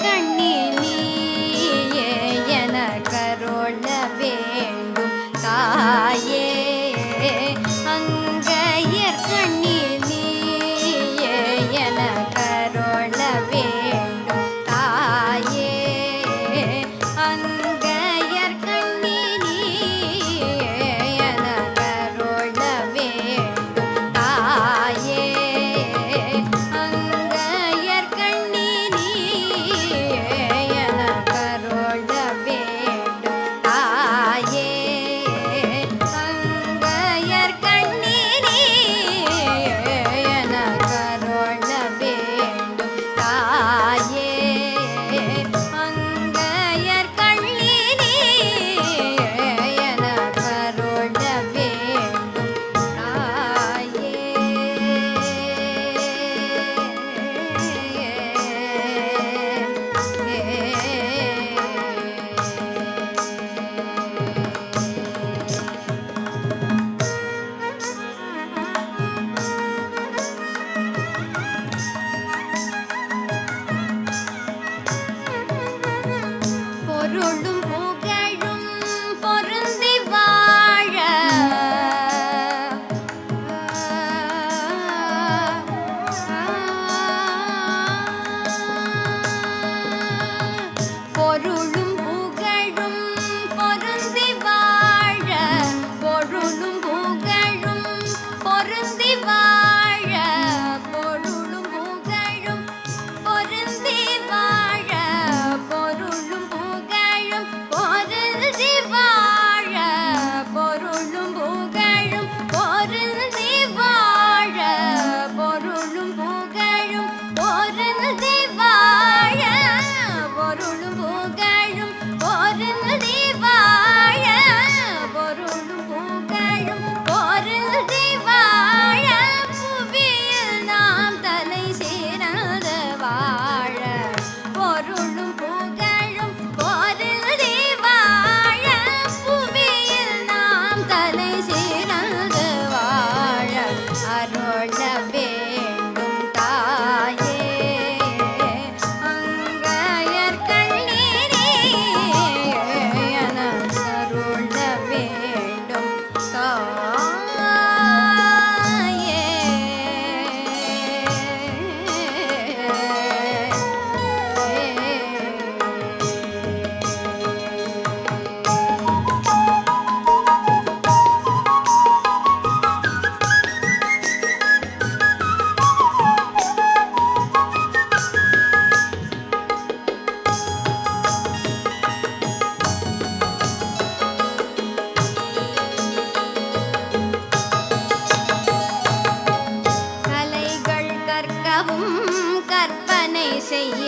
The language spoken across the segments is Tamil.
thing.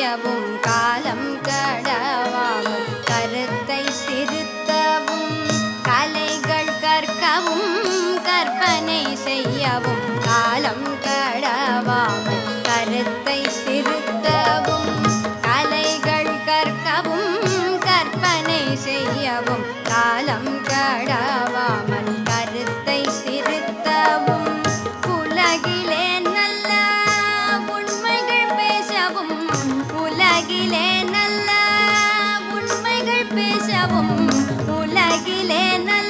களையவும் காலம் கடவாமல் கருத்தை திருத்தவும் கலைகள் கற்கவும் கற்பனை செய்யவும் காலம் கடவாமல் கருத்தை திருத்தவும் கலைகள் கற்கவும் கற்பனை செய்யவும் காலம் கட உலகிலே நல்ல உண்மைகள் பேசவும் உலகிலே நல்ல